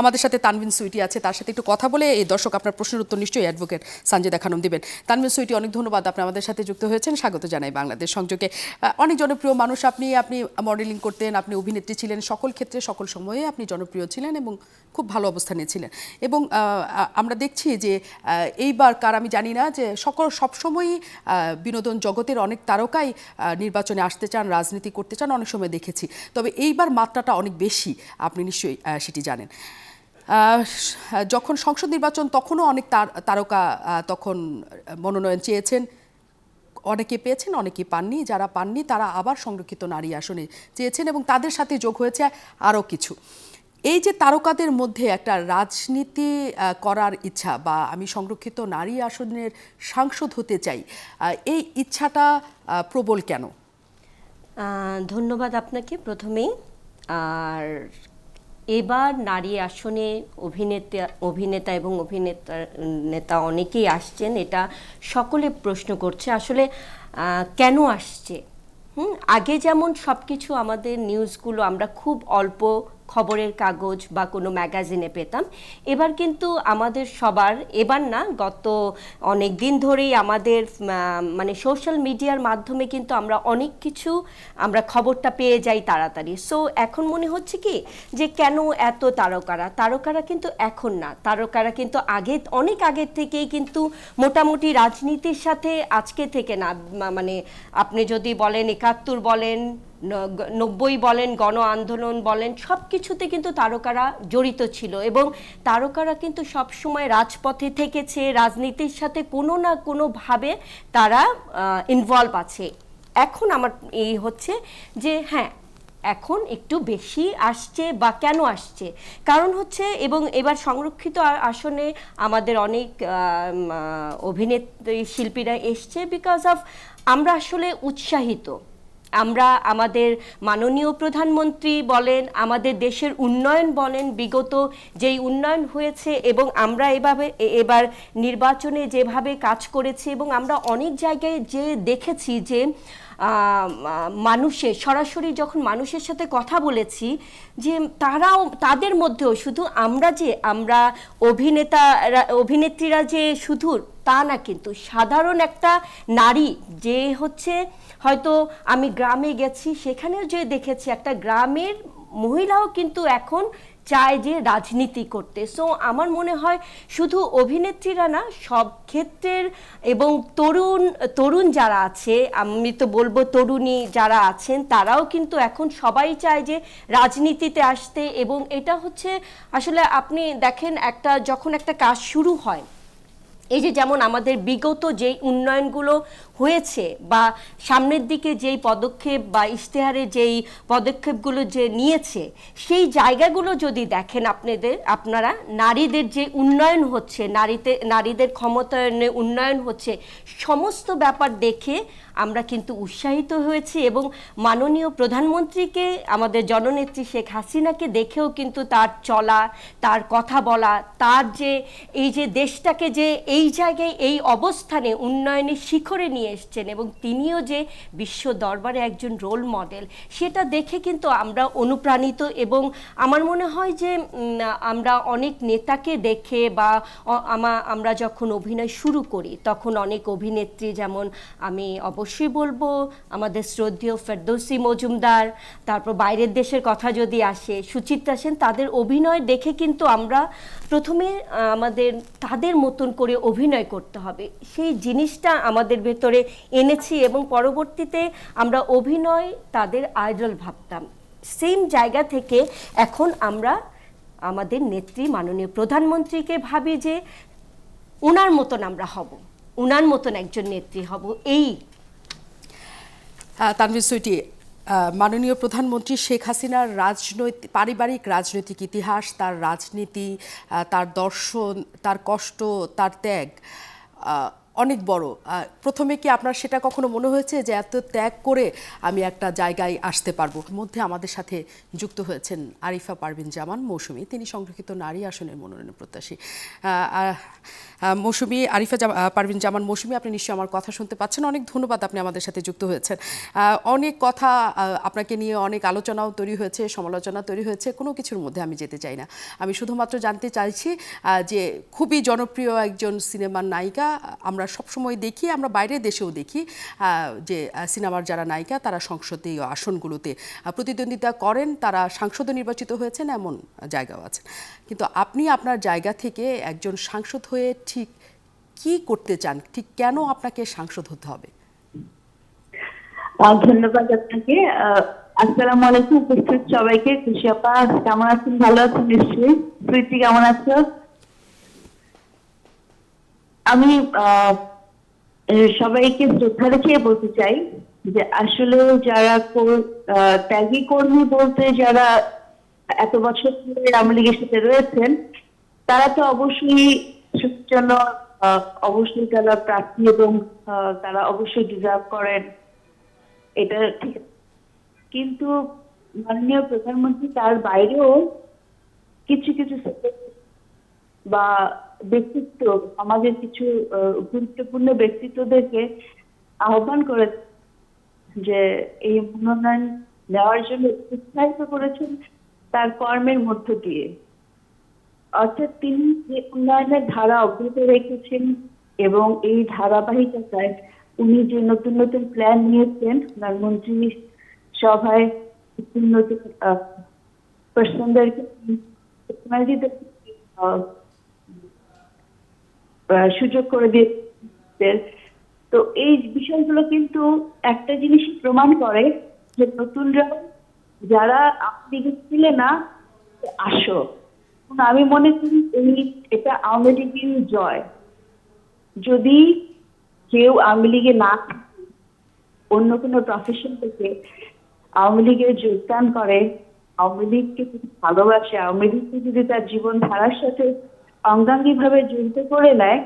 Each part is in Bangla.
আমাদের সাথে তানভিন সুইটি আছে, তার সাথে একটু কথা বলে এই দর্শক আপনার প্রশ্নের উত্তর নিশ্চয়ই অ্যাডভোকেট সঞ্জয় খানম দিবেন। তানভিন সুইটি, অনেক ধন্যবাদ, আপনি আমাদের সাথে যুক্ত হয়েছেন। স্বাগত জানাই বাংলাদেশ সংযোগে। অনেক জনপ্রিয় মানুষ, আপনি আপনি মডেলিং করতেন, আপনি অভিনেত্রী ছিলেন, সকল ক্ষেত্রে, সকল সময়ে আপনি জনপ্রিয় ছিলেন এবং খুব ভালো অবস্থানে ছিলেন। এবং আমরা দেখছি যে এইবার কার আমি জানি না যে, সকল সবসময়ই বিনোদন জগতের অনেক তারকাই নির্বাচনে আসতে চান, রাজনীতি করতে চান, অনেক সময় দেখেছি। তবে এইবার মাত্রাটা অনেক বেশি, আপনি নিশ্চয়ই সেটি জানেন। যখন সংসদ নির্বাচন, তখনও অনেক তার- তারকা তখন মনোনয়ন চেয়েছেন। অনেকে পেয়েছেন, অনেকে পাননি। যারা পাননি, তারা আবার সংরক্ষিত নারী আসনে চেয়েছেন এবং তাদের সাথে যোগ হয়েছে আরও কিছু। এই যে তারকাদের মধ্যে একটা রাজনীতি করার ইচ্ছা বা আমি সংরক্ষিত নারী আসনের সাংসদ হতে চাই এই ইচ্ছাটা প্রবল কেন? ধন্যবাদ আপনাকে প্রথমেই। আর এবার নারী আসনে অভিনেতা অভিনেতা এবং অভিনেতা, নেতা অনেকেই আসছেন, এটা সকলে প্রশ্ন করছে। আসলে কেন আসছে? হুম? আগে যেমন সব কিছু আমাদের নিউজগুলো আমরা খুব অল্প খবরের কাগজ বা কোনো ম্যাগাজিনে পেতাম। এবার কিন্তু আমাদের সবার, এবার না, গত অনেক দিন ধরেই আমাদের মানে সোশ্যাল মিডিয়ার মাধ্যমে কিন্তু আমরা অনেক কিছু আমরা খবরটা পেয়ে যাই তাড়াতাড়ি। সো এখন মনে হচ্ছে কি যে কেন এত তারকারা? তারকারা কিন্তু এখন না। তারকারা কিন্তু আগে, অনেক আগের থেকেই কিন্তু মোটামুটি রাজনীতির সাথে আজকে থেকে না মানে আপনি যদি বলেন একাত্তর বলেন নব্বই বলেন, গণ আন্দোলন বলেন সব কিছুতে কিন্তু তারকারা জড়িত ছিল এবং তারকারা কিন্তু সব সময় রাজপথে থেকেছে, রাজনীতির সাথে কোনো না কোনোভাবে তারা ইনভলভ আছে। এখন আমার এই হচ্ছে যে হ্যাঁ এখন একটু বেশি আসছে বা কেন আসছে? কারণ হচ্ছে এবং এবার সংরক্ষিত আসনে আমাদের অনেক অভিনেত্রী শিল্পীরা এসছে বিকজ অফ আমরা আসলে উৎসাহিত। আমরা আমাদের মাননীয় প্রধানমন্ত্রী বলেন, আমাদের দেশের উন্নয়ন বলেন, বিগত যেই উন্নয়ন হয়েছে এবং আমরা এভাবে এবার নির্বাচনে যেভাবে কাজ করেছি এবং আমরা অনেক জায়গায় যে দেখেছি যে মানুষের, সরাসরি যখন মানুষের সাথে কথা বলেছি, যে তারাও, তাদের মধ্যেও শুধু আমরা যে, আমরা অভিনেতা অভিনেত্রীরা যে শুধু তা না কিন্তু। সাধারণ একটা নারী যে হচ্ছে হয়তো আমি গ্রামে গেছি, সেখানেও যে দেখেছি একটা গ্রামের মহিলাও কিন্তু এখন চায় যে রাজনীতি করতে। সো আমার মনে হয় শুধু অভিনেত্রীরা না, সব ক্ষেত্রের এবং তরুণ তরুণ যারা আছে, আমি তো বলব তরুণী যারা আছেন, তারাও কিন্তু এখন সবাই চায় যে রাজনীতিতে আসতে এবং এটা হচ্ছে আসলে আপনি দেখেন একটা যখন একটা কাজ শুরু হয় এই যে যেমন আমাদের বিগত যেই উন্নয়নগুলো হয়েছে বা সামনের দিকে যেই পদক্ষেপ বা ইশতেহারে যেই পদক্ষেপগুলো যে নিয়েছে, সেই জায়গাগুলো যদি দেখেন আপনাদের, আপনারা নারীদের যে উন্নয়ন হচ্ছে, নারীতে, নারীদের ক্ষমতায়নে উন্নয়ন হচ্ছে, সমস্ত ব্যাপার দেখে আমরা কিন্তু উৎসাহিত হয়েছি এবং মাননীয় প্রধানমন্ত্রীকে, আমাদের জননেত্রী শেখ হাসিনাকে দেখেও কিন্তু তার চলা, তার কথা বলা, তার যে এই যে দেশটাকে যে এই জায়গায়, এই অবস্থানে উন্নয়নের শিখরে নিয়ে এসছেন এবং তিনিও যে বিশ্ব দরবারে একজন রোল মডেল সেটা দেখে কিন্তু আমরা অনুপ্রাণিত এবং আমার মনে হয় যে আমরা অনেক নেতাকে দেখে বা আমা- আমরা যখন অভিনয় শুরু করি, তখন অনেক অভিনেত্রী যেমন আমি অবশ্যই বলব, আমাদের শ্রদ্ধেয় ফেরদৌসি মজুমদার, তারপর বাইরের দেশের কথা যদি আসে, সুচিত্রা সেন, তাদের অভিনয় দেখে কিন্তু আমরা প্রথমে আমাদের, তাদের মতন করে অভিনয় করতে হবে। সেই জিনিসটা আমাদের ভেতরে এনেছি এবং পরবর্তীতে আমরা অভিনয় তাদের আইডল ভাবতাম। সেম জায়গা থেকে এখন আমরা আমাদের নেত্রী মাননীয় প্রধানমন্ত্রীকে ভাবি যে উনার মতন আমরা হব, উনার মতন একজন নেত্রী হব। এই তানভীর সুইটি মাননীয় প্রধানমন্ত্রী শেখ হাসিনার রাজনৈতিক পারিবারিক রাজনৈতিক ইতিহাস, তার রাজনীতি তার দর্শন, তার কষ্ট, তার ত্যাগ অনেক বড়। প্রথমে কি আপনার সেটা কখনো মনে হয়েছে যে এত ত্যাগ করে আমি একটা জায়গায় আসতে পারব? মধ্যে আমাদের সাথে যুক্ত হয়েছেন আরিফা পারভিন জামান মৌসুমী। তিনি সংরক্ষিত নারী আসনের মনোনয়ন প্রত্যাশী। মৌসুমী, আরিফা পারভিন জামান মৌসুমী, আপনি নিশ্চয়ই আমার কথা শুনতে পাচ্ছেন। অনেক ধন্যবাদ আপনি আমাদের সাথে যুক্ত হয়েছেন। অনেক কথা আপনাকে নিয়ে অনেক আলোচনাও তৈরি হয়েছে, সমালোচনা তৈরি হয়েছে, কোনো কিছুর মধ্যে আমি যেতে চাই না। আমি শুধুমাত্র জানতে চাইছি যে খুবই জনপ্রিয় একজন সিনেমার নায়িকা, আমরা সবসময় দেখি, আমরা বাইরের দেশেও দেখি যে সিনেমার যারা নায়িকা, তারা সংসদীয় আসনগুলোতে প্রতিদ্বন্দ্বিতা করেন, তারা সাংসদ নির্বাচিত হয়েছেন, এমন জায়গাও আছে। কিন্তু আপনি আপনার জায়গা থেকে একজন সাংসদ হয়ে ঠিক কি করতে চান? ঠিক কেন আপনাকে সাংসদ হতে হবে? ধন্যবাদ আপনাকে। আসসালামু আলাইকুম, উপস্থিত সবাইকে। খুশি আপা, কেমন আছেন? ভালো আছেন নিশ্চয়ই। প্রীতি, কেমন আছো? আমি সবাইকে শ্রদ্ধা রেখে বলতে চাই যে আসলে যারা ত্যাগী কর্মী বলতে যারা এত বছর ধরে আওয়ামী লীগের সাথে রয়েছেন, তারা তো অবশ্যই জন্য অবশ্যই তারা প্রার্থী এবং তারা অবশ্যই ডিজার্ভ করেন। এটা ঠিক। কিন্তু মাননীয় প্রধানমন্ত্রী তার বাইরেও কিছু কিছু বা ব্যক্তিত্ব, সমাজের কিছু গুরুত্বপূর্ণ ব্যক্তিত্বদেরকে আহ্বান করে যে এই মনোনয়ন নেওয়ার জন্য উৎসাহিত করেছেন তার কর্মের মধ্য দিয়ে। অর্থাৎ তিনি যে উন্নয়নের ধারা অব্যাহত রেখেছেন এবং এই ধারাবাহিকতায় উনি যে নতুন নতুন প্ল্যান নিয়েছেন ওনার মন্ত্রী সভায় নতুন নতুন পার্সনদেরকে সুযোগ করে দিয়েছেন। তো এই বিষয়গুলো কিন্তু একটা জিনিস প্রমাণ করে যে নতুনরা যারা আপনি ছিলেন না, আসো। আমি মনে করি এই এটা আওয়ামী লীগের জয়। যদি কেউ আওয়ামী লীগে না অন্য কোনো প্রফেশন থেকে আওয়ামী লীগে যোগদান করে, আওয়ামী লীগকে যদি ভালোবাসে, আওয়ামী লীগকে যদি তার জীবন ধারার সাথে অঙ্গাঙ্গি ভাবে জড়িত করে নেয়,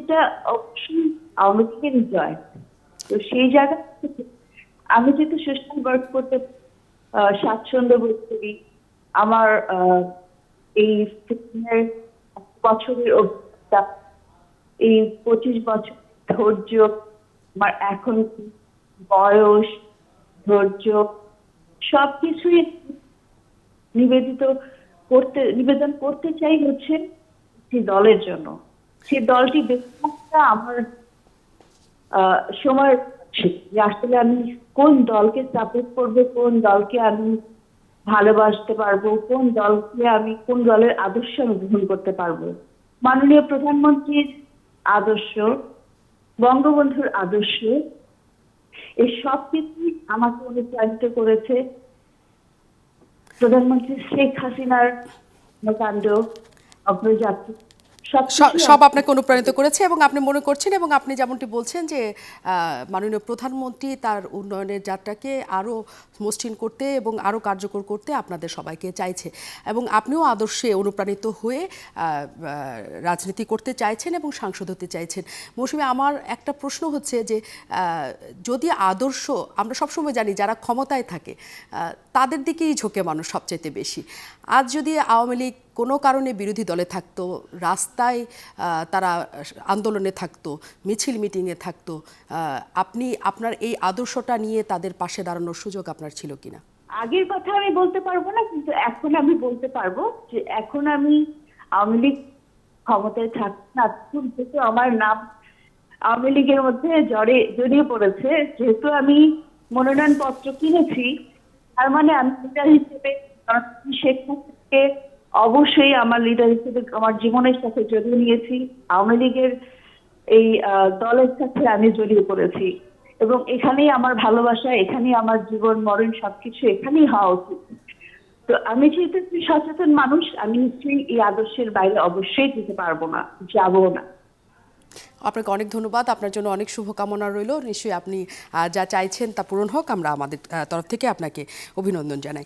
এটা অবশ্যই আওয়ামী লীগের জয়। তো সেই জায়গা আমি যেহেতু সোশ্যাল ওয়ার্ক করতে স্বাচ্ছন্দ্য বোধ করি, আমার এই বছরের অভিজ্ঞতা, এই পঁচিশ বছর ধৈর্য, আমার এখন বয়স, ধৈর্য, সবকিছুই নিবেদিত করতে, নিবেদন করতে চাই হচ্ছে একটি দলের জন্য। সেই দলটি আমার সময় যে আসলে আমি কোন দলকে সাপোর্ট করব, কোন দলকে আমি ভালোবাসতে পারব, কোন দলকে আমি কোন দলের আদর্শ আমি গ্রহণ করতে পারব। মাননীয় প্রধানমন্ত্রীর আদর্শ, বঙ্গবন্ধুর আদর্শ, এই সব কিছুই আমাকে অনুপ্রাণিত করেছে প্রধানমন্ত্রী শেখ হাসিনার কাণ্ড অগ্রযাত্রা সব সব আপনাকে অনুপ্রাণিত করেছে এবং আপনি মনে করছেন এবং আপনি যেমনটি বলছেন যে মাননীয় প্রধানমন্ত্রী তার উন্নয়নের যাত্রাকে আরও মসৃণ করতে এবং আরও কার্যকর করতে আপনাদের সবাইকে চাইছে এবং আপনিও আদর্শে অনুপ্রাণিত হয়ে রাজনীতি করতে চাইছেন এবং সাংসদ হতে চাইছেন। মৌসুমী আমার একটা প্রশ্ন হচ্ছে যে যদি আদর্শ আমরা সবসময় জানি যারা ক্ষমতায় থাকে তাদের দিকেই ঝোঁকে মানুষ সবচাইতে বেশি। আজ যদি আওয়ামী লীগ কোনো কারণে বিরোধী দলে থাকতো, রাস্তায় তারা আন্দোলনে থাকতো, মিছিল মিটিংয়ে থাকতো আপনি, আপনার এই আদর্শটা নিয়ে তাদের পাশে দাঁড়ানোর সুযোগ আপনার ছিল কিনা? আগের কথা আমি বলতে পারব না, কিন্তু এখন আমি বলতে পারব যে এখন আমি আওয়ামী লীগ ক্ষমতায় থাকছি যেহেতু আমার নাম আওয়ামী লীগের মধ্যে জড়ে জড়িয়ে পড়েছে, যেহেতু আমি মনোনয়ন পত্র কিনেছি, তার মানে আমি হিসেবে শেখ হাসিনাকে অবশ্যই আমার লিডার হিসেবে আমার জীবনের সাথে জড়িয়ে নিয়েছি। আওয়ামী লীগের এই দলের সাথে আমি জড়িয়ে পড়েছি। এবং এখানেই আমার ভালোবাসা, এখানেই আমার জীবন, মরণ সবকিছু এখানেই হওয়া উচিত। তো আমি যেহেতু একটি সচেতন মানুষ, আমি নিশ্চয়ই এই আদর্শের বাইরে অবশ্যই যেতে পারব না, যাব না। আপনাকে অনেক ধন্যবাদ। আপনার জন্য অনেক শুভকামনা রইল। নিশ্চয়ই আপনি যা চাইছেন তা পূরণ হোক। আমরা আমাদের তরফ থেকে আপনাকে অভিনন্দন জানাই।